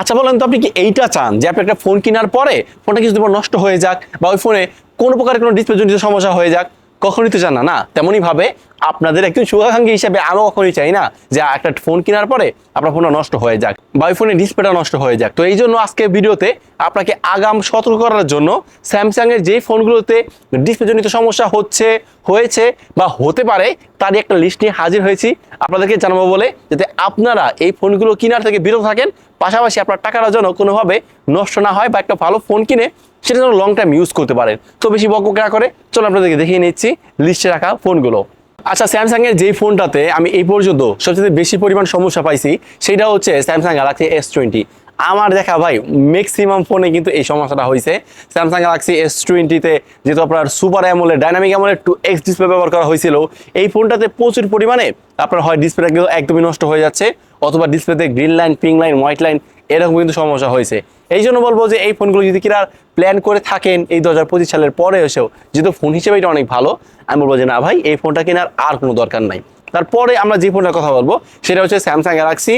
আচ্ছা বলেন তো আপনি কি এইটা চান যে আপনি একটা ফোন কেনার পরে ফোনটা কিছুদিন পর নষ্ট হয়ে যাক বা ওই ফোনে কোনো প্রকার কোনো ডিসপ্লে জনিত সমস্যা হয়ে যাক? কখনই তো চান না না? তেমনই ভাবে আপনাদের একজন শুভাকাঙ্ক্ষী হিসেবে আমিও কখনই চাই না যে একটা ফোন কেনার পরে আপনার ফোনটা নষ্ট হয়ে যাক বা ওই ফোনের ডিসপ্লেটা নষ্ট হয়ে যাক। তো এই জন্য আজকে ভিডিওতে আপনাকে আগাম সতর্ক করার জন্য স্যামসাংয়ের যেই ফোনগুলোতে ডিসপ্লে জনিত সমস্যা হচ্ছে, হয়েছে বা হতে পারে তারই একটা লিস্ট নিয়ে হাজির হয়েছি। আপনাদেরকে জানাব বলে যাতে আপনারা এই ফোনগুলো কেনার থেকে বিরত থাকেন। পাশাপাশি আপনার টাকাটা যেন কোনোভাবে নষ্ট না হয় বা একটা ভালো ফোন কিনে সেটা যেন লং টাইম ইউজ করতে পারেন। তো বেশি বকবক করে চলো আপনাদেরকে দেখিয়ে নিচ্ছি লিস্টে রাখা ফোনগুলো আচ্ছা স্যামসাং এর যেই ফোনটাতে আমি এই পর্যন্ত সবচেয়ে বেশি পরিমাণ সমস্যা পাইছি, সেটা হচ্ছে স্যামসাং গ্যালাক্সি এস টোয়েন্টি আমার দেখা ভাই ম্যাক্সিমাম ফোনে কিন্তু এই সমস্যাটা হয়েছে স্যামসাং গ্যালাক্সি এস টোয়েন্টিতে যেহেতু আপনার super AMOLED dynamic AMOLED two X display ব্যবহার করা হয়েছিল, এই ফোনটাতে প্রচুর পরিমাণে আপনার হয় ডিসপ্লেটা কিন্তু একদমই নষ্ট হয়ে যাচ্ছে। অথবা ডিসপ্লেতে green line, pink line, white line, এরকম কিন্তু সমস্যা হয়েছে। এই জন্য বলব যে এই ফোনগুলো যদি কিনা প্ল্যান করে থাকেন এই দু হাজার পঁচিশ সালের পরে এসেও, যেহেতু ফোন হিসেবে এটা অনেক ভালো, আমি বলব যে না ভাই, এই ফোনটা কেনার আর কোনো দরকার নাই। তারপরে আমরা যে ফোনটার কথা বলব, সেটা হচ্ছে Samsung Galaxy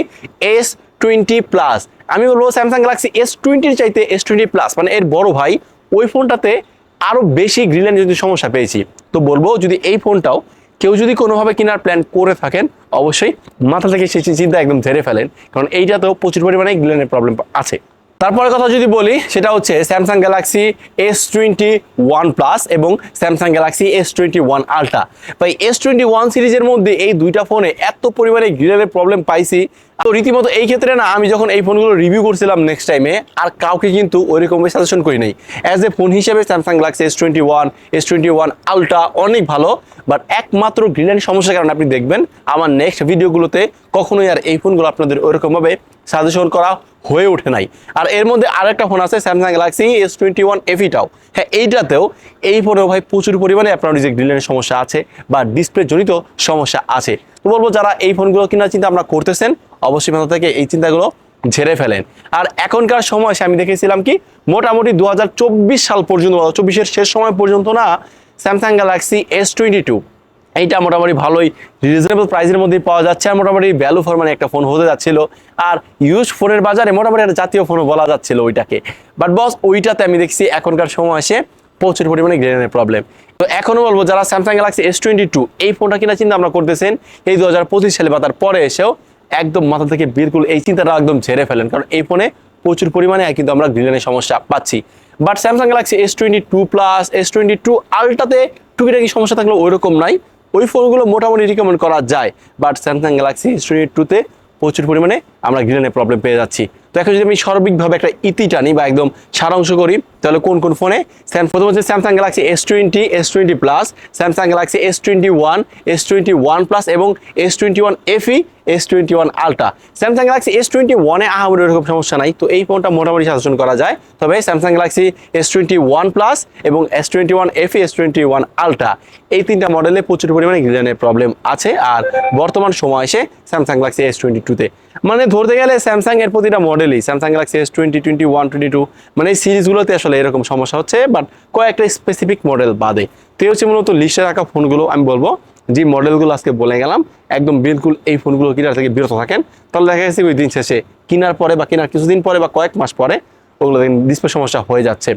S twenty plus আমি বলব স্যামসাং গ্যালাক্সি এস টোয়েন্টির চাইতে এস টোয়েন্টি প্লাস মানে এর বড় ভাই, ওই ফোনটাতে আরও বেশি গ্রিলেন যদি সমস্যা পেয়েছি, তো বলব যদি এই ফোনটাও কেউ যদি কোনোভাবে কেনার প্ল্যান করে থাকেন, অবশ্যই মাথা থেকে সেই চিন্তা একদম ঝেড়ে ফেলেন। কারণ এইটাতেও প্রচুর পরিমাণে গ্লেনের প্রবলেম আছে। তারপরে কথা যদি বলি, সেটা হচ্ছে Samsung Galaxy S twenty one plus এবং Samsung Galaxy S twenty one ultra ভাই এস টোয়েন্টি ওয়ান সিরিজের মধ্যে এই দুইটা ফোনে এত পরিমাণে গ্রিলের প্রবলেম পাইছি। তো রীতিমতো এই ক্ষেত্রে না, আমি যখন এই ফোনগুলো রিভিউ করছিলাম নেক্সট টাইমে আর কাউকে কিন্তু ওইরকম সাজেশন করি নাই অ্যাজ এ ফোন হিসেবে Samsung Galaxy S twenty one S twenty one ultra অনেক ভালো বাট একমাত্র গ্রিলেন সমস্যার কারণে আপনি দেখবেন, আমার নেক্সট ভিডিওগুলোতে কখনোই আর এই ফোনগুলো আপনাদের ওইরকমভাবে সাজেশন করা হয়ে ওঠে নাই। আর এর মধ্যে আরেকটা ফোন আছে Samsung Galaxy S twenty one এফিটাও হ্যাঁ এইটাতেও এই ফোনেও ভাই প্রচুর পরিমাণে আপনার যে গ্রিলের সমস্যা আছে বা ডিসপ্লে জনিত সমস্যা আছে। তো বলব, যারা এই ফোনগুলো কেনার চিন্তা আপনারা করতেছেন, অবশ্যই মাথা থেকে এই চিন্তাগুলো ঝেড়ে ফেলেন। আর এখনকার সময় আমি দেখেছিলাম কি, মোটামুটি দু হাজার চব্বিশ সাল পর্যন্ত চব্বিশের শেষ সময় পর্যন্ত না Samsung Galaxy S twenty two এইটা মোটামুটি ভালোই রিজনেবল প্রাইসের মধ্যে পাওয়া যাচ্ছে আর মোটামুটি ভ্যালু ফর মানে একটা ফোন হতে যাচ্ছিল। আর ইউজ ফোনের বাজারে মোটামুটি একটা জাতীয় ফোনও বলা যাচ্ছিল ওইটাকে। বাট বস ওইটাতে আমি দেখছি এখনকার সময় এসে প্রচুর পরিমাণে গ্রেনের প্রবলেম তো এখনও বলব, যারা Samsung Galaxy S twenty two এই ফোনটা কিনা চিন্তা আমরা করতেছেন, এই দু হাজার পঁচিশ সালে বা তার পরে এসেও একদম মাথা থেকে বিলকুল এই চিন্তাটা একদম ঝেড়ে ফেলেন। কারণ এই ফোনে প্রচুর পরিমাণে কিন্তু আমরা গ্রিলেনের সমস্যা পাচ্ছি। But Samsung Galaxy S twenty two plus S twenty two আলটাতে টুকিটাকি সমস্যা থাকলে ওইরকম নাই। ওই ফোনগুলো মোটামুটি রিকমেন্ড করা যায় বাট স্যামসাং গ্যালাক্সি টোয়েন্টি টুতে প্রচুর পরিমাণে আমরা গ্রিনের প্রবলেম পেয়ে যাচ্ছি। তো এখন যদি আমি সার্বিকভাবে একটা ইতি টানি বা একদম সারাংশ করি, তাহলে কোন কোন ফোনে? স্যাম প্রথম হচ্ছে Samsung Galaxy S twenty S twenty plus Samsung Galaxy S twenty one S twenty one plus এবং S twenty one FE S twenty one ultra Samsung Galaxy S twenty ওয়ানে আহামরি এরকম সমস্যা নাই। তো এই ফোনটা মোটামুটি সাজেশন করা যায়। তবে Samsung Galaxy S twenty one plus এবং S twenty one F S twenty one ultra এই তিনটা মডেলে প্রচুর পরিমাণে গ্রিলেনের প্রবলেম আছে আর বর্তমান সময় এসে স্যামসাং গ্যালাক্সি এস টোয়েন্টি টুতে মানে ধরতে গেলে স্যামসাং এর প্রতিটা মডেলই Samsung Galaxy S twenty twenty one twenty two মানে এই সিরিজগুলোতে আসলে এরকম সমস্যা হচ্ছে বাট কয়েকটা স্পেসিফিক মডেল বাদে। তো হচ্ছে মূলত লিস্টে রাখা ফোনগুলো আমি বলব। যে মডেলগুলো আজকে বলে গেলাম, একদম বিলকুল এই ফোনগুলো কেনার থেকে বিরত থাকেন। তাহলে দেখা গেছে ওই দিন শেষে কেনার পরে বা কেনার কিছুদিন পরে বা কয়েক মাস পরে ওগুলো ডিসপ্লে সমস্যা হয়ে যাচ্ছে।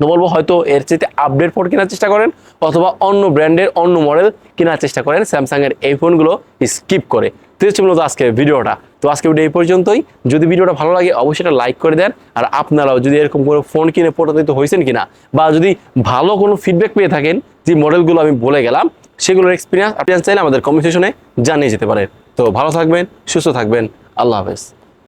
তো বলব হয়তো এর চেয়ে আপডেট ফোন কেনার চেষ্টা করেন অথবা অন্য ব্র্যান্ডের অন্য মডেল কেনার চেষ্টা করেন। স্যামসাংয়ের এই ফোনগুলো স্কিপ করে। তো হচ্ছে মূলত আজকে ভিডিওটা। তো আজকে ভিডিও এই পর্যন্তই। যদি ভিডিওটা ভালো লাগে, অবশ্যই এটা লাইক করে দেন। আর আপনারাও যদি এরকম কোনো ফোন কিনে প্রতারিত হয়েছেন কিনা বা যদি ভালো কোনো ফিডব্যাক পেয়ে থাকেন, যে মডেলগুলো আমি বলে গেলাম সেগুলোর এক্সপিরিয়েন্স আপনি চাইলে আমাদের কমিউনিকেশনে জানিয়ে যেতে পারেন তো ভালো থাকবেন, সুস্থ থাকবেন, আল্লাহ হাফেজ।